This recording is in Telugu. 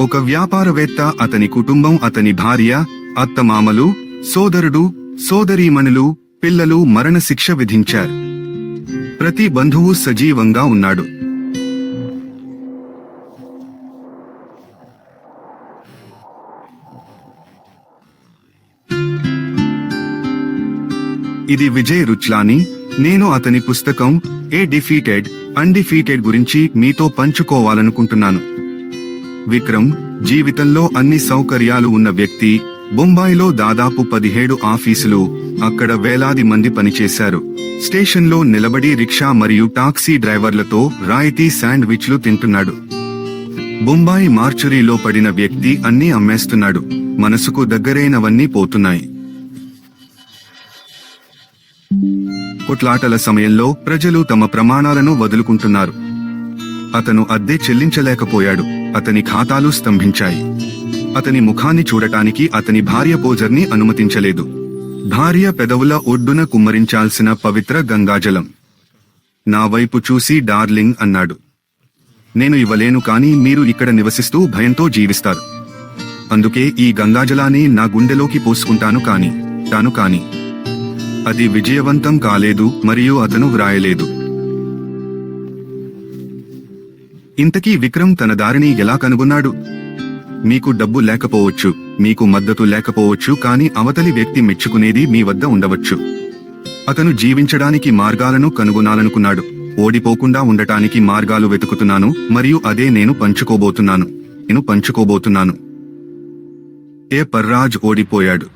ఒక వ్యాపారవేత్త అతని కుటుంబం అతని భార్య అత్తమామలు సోదరుడు సోదరీమణులు పిల్లలు మరణశిక్ష విధించారు. ప్రతి బంధువు సజీవంగా ఉన్నాడు. ఇది విజయ్ రుచ్లాని నేను అతని పుస్తకం ఏ డిఫీటెడ్ అన్డిఫీటెడ్ గురించి మీతో పంచుకోవాలనుకుంటున్నాను. విక్రమ్ జీవితంలో అన్ని సౌకర్యాలు ఉన్న వ్యక్తి బొంబాయిలో దాదాపు పదిహేడు ఆఫీసులు అక్కడ వేలాది మంది పనిచేశారు. స్టేషన్లో నిలబడి రిక్షా మరియు టాక్సీ డ్రైవర్లతో రాయితీ శాండ్విచ్లు తింటున్నాడు. బొంబాయి మార్చురీలో పడిన వ్యక్తి అన్నీ అమ్మేస్తున్నాడు. మనసుకు దగ్గరైనవన్నీ పోతున్నాయి. కొట్లాటల సమయంలో ప్రజలు తమ ప్రమాణాలను వదులుకుంటున్నారు. అతను అద్దె చెల్లించలేకపోయాడు. అతని ఖాతాలు స్తంభించాయి. అతని ముఖాన్ని చూడటానికి అతని భార్య పోజర్ని అనుమతించలేదు. భార్య పెదవుల ఒడ్డున కుమ్మరించాల్సిన పవిత్ర గంగాజలం. నా వైపు చూసి డార్లింగ్ అన్నాడు. నేను ఇవ్వలేను కానీ మీరు ఇక్కడ నివసిస్తూ భయంతో జీవిస్తారు. అందుకే ఈ గంగాజలాన్ని నా గుండెలోకి పోసుకుంటాను కాని తాను కాని. అది విజయవంతం కాలేదు మరియు అతను వ్రాయలేదు. ఇంతకీ విక్రమ్ తన దారిని ఎలా కనుగొన్నాడు? మీకు డబ్బు లేకపోవచ్చు మీకు మద్దతు లేకపోవచ్చు కానీ అవతలి వ్యక్తి మెచ్చుకునేది మీ వద్ద ఉండవచ్చు. అతను జీవించడానికి మార్గాలను కనుగొనాలనుకున్నాడు. ఓడిపోకుండా ఉండటానికి మార్గాలు వెతుకుతున్నాను మరియు అదే నేను పంచుకోబోతున్నాను. నేను పంచుకోబోతున్నాను. ఏ పర్రాజ్ ఓడిపోయాడు.